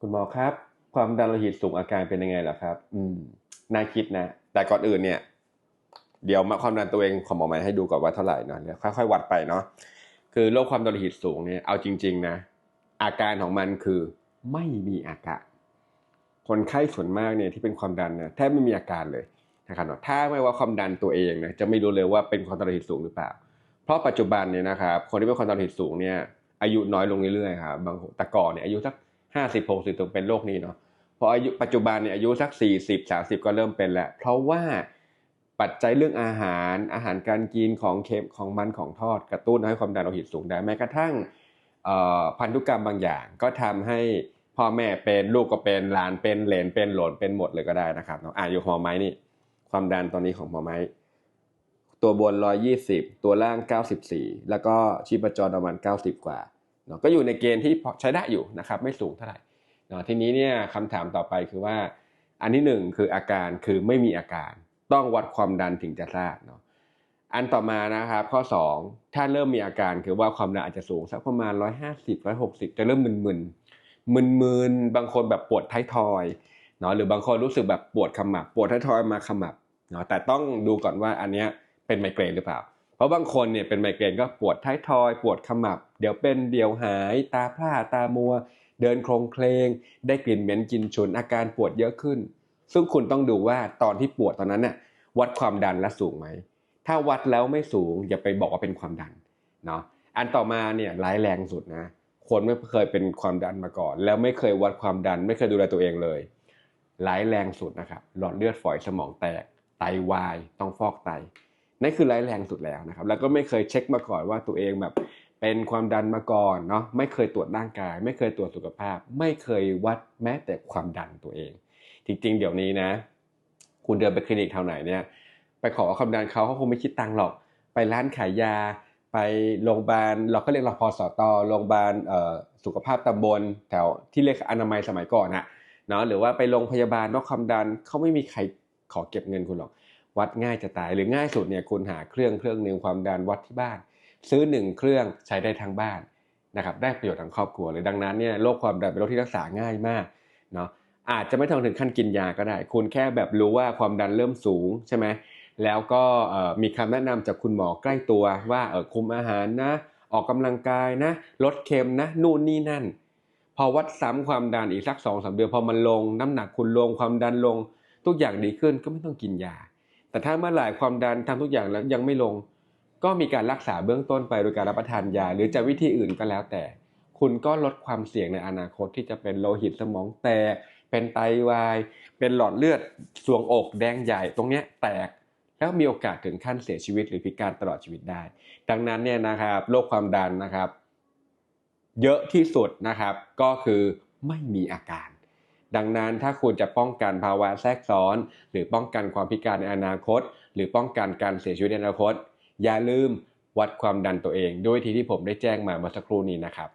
คุณหมอครับ ความดันโลหิตสูงอาการเป็นยังไงล่ะครับ อืมน่าคิดนะ แต่ก่อนอื่นเนี่ย เดี๋ยวมาความดันตัวเองของหมอไหมให้ดูก่อนว่าเท่าไหร่เนาะเดี๋ยวค่อยๆวัดไปเนาะคือโรคความดันโลหิตสูงเนี่ยเอาจริง ๆ นะ อาการของมันคือไม่มีอาการคนไข้ส่วนมากเนี่ยที่เป็นความดันเนี่ยแทบไม่มีอาการเลยนะครับถ้าไม่ว่าความดันตัวเองนี่ยจะไม่รู้เลยว่าเป็นความดันโลหิตสูงหรือเปล่า เพราะปัจจุบันเนี่ยนะครับคนที่เป็นความดันโลหิตสูงเนี่ยอายุน้อยลงเรื่อยๆครับบางแต่ก่อนเนี่ยอายุสัก ห้าสิบหกสิบถึงเป็นโรคนี้เนาะพออายุปัจจุบันเนี่ยอายุสักสี่สิบสาสิบก็เริ่มเป็นแล้วเพราะว่าปัจจัยเรื่องอาหารอาหารการกินของเค็มของมันของทอดกระตุ้นให้ความดันโลหิตสูงได้แม้กระทั่งพันธุกรรมบางอย่างก็ทำให้พ่อแม่เป็นลูกก็เป็นหลานเป็นเหลนเป็นหลนเป็นหมดเลยก็ได้นะครับอ่าอยู่หอไม้นี่ความดันตอนนี้ของหอไม้ตัวบน 120 ตัวล่าง 94 แล้วก็ชีพจรประมาณ 90 กว่า เนาะก็อยู่ในเกณฑ์ที่ใช้ได้อยู่นะครับไม่สูงเท่าไหร่เนาะทีนี้เนี่ยคำถามต่อไปคือว่า อันที่หนึ่งคืออาการคือไม่มีอาการ ต้องวัดความดันถึงจะทราบเนาะอันต่อมานะครับข้อ 2 ถ้าเริ่มมีอาการคือว่าความดันอาจจะสูงสักประมาณ 150 160 จะเริ่มมึนๆมึนๆบางคนแบบปวดท้ายทอยเนาะหรือบางคนรู้สึกแบบปวดขมับปวดท้ายทอยมาขมับเนาะแต่ต้องดูก่อนว่าอันเนี้ยเป็นไมเกรนหรือเปล่า เพราะบางคนเนี่ยเป็นไมเกรนก็ปวดท้ายทอย ปวดขมับ เดี๋ยวเป็นเดี๋ยวหายตาพร่าตามัว เดินโครงเคลง ได้กลิ่นเหม็นกินฉุนอาการปวดเยอะขึ้น ซึ่งคุณต้องดูว่าตอนที่ปวดตอนนั้นน่ะวัดความดันและสูงไหม ถ้าวัดแล้วไม่สูง อย่าไปบอกว่าเป็นความดันเนาะอันต่อมาเนี่ยร้ายแรงสุดนะ คนไม่เคยเป็นความดันมาก่อน แล้วไม่เคยวัดความดัน ไม่เคยดูแลตัวเองเลยร้ายแรงสุดนะครับหลอดเลือดฝอยสมองแตกไตวายต้องฟอกไต นั่นคือร้ายแรงสุดแล้วนะครับ แล้วก็ไม่เคยเช็คมาก่อนว่าตัวเองแบบเป็นความดันมาก่อนเนาะไม่เคยตรวจร่างกาย ไม่เคยตรวจสุขภาพ ไม่เคยวัดแม้แต่ความดันตัวเอง จริงๆ เดี๋ยวนี้นะ คุณเดินไปคลินิกแถวไหนเนี่ย ไปขอความดันเขาเขาคงไม่คิดตังค์หรอก ไปร้านขายยา ไปโรงพยาบาล เราก็เรียกรพสตโรงพยาบาลสุขภาพตำบลแถวที่เรียกอนามัยสมัยก่อนฮะเนาะหรือว่าไปโรงพยาบาลวัดความดันเขาไม่มีใครขอเก็บเงินคุณหรอก วัดง่ายจะตายหรือง่ายสุดเนี่ยคุณหาเครื่องเครื่องหนึ่งความดันวัดที่บ้าน ซื้อหนึ่งเครื่องใช้ได้ทั้งบ้านนะครับได้ประโยชน์ทั้งครอบครัวเลยดังนั้นเนี่ยโรคความดันเป็นโรคที่รักษาง่ายมากเนาะอาจจะไม่ต้องถึงขั้นกินยาก็ได้ คุณแค่แบบรู้ว่าความดันเริ่มสูงใช่ไหมแล้วก็มีคำแนะนำจากคุณหมอใกล้ตัวว่าเออคุมอาหารนะออกกำลังกายนะลดเค็มนะนู่นนี่นั่น พอวัดซ้ำความดันอีกสักสองสามเดือนพอมันลง น้ำหนักคุณลงความดันลง ทุกอย่างดีขึ้นก็ไม่ต้องกินยา แต่ถ้าเมื่อไหร่ความดันทำทุกอย่างแล้วยังไม่ลง ก็มีการรักษาเบื้องต้นไปโดยการรับประทานยา หรือจะวิธีอื่นก็แล้วแต่ คุณก็ลดความเสี่ยงในอนาคตที่จะเป็นโลหิตสมองแตก เป็นไตวาย เป็นหลอดเลือดสวงอกแดงใหญ่ตรงนี้แตกแล้วมีโอกาสถึงขั้นเสียชีวิตหรือพิการตลอดชีวิตได้ ดังนั้นเนี่ยนะครับโรคความดันนะครับ เยอะที่สุดนะครับก็คือไม่มีอาการ ดังนั้นถ้าคุณจะป้องกันภาวะแทรกซ้อน หรือป้องกันความพิการในอนาคต หรือป้องกันการเสียชีวิตในอนาคต อย่าลืมวัดความดันตัวเอง ด้วยที่ที่ผมได้แจ้งมาเมื่อสักครู่นี้นะครับ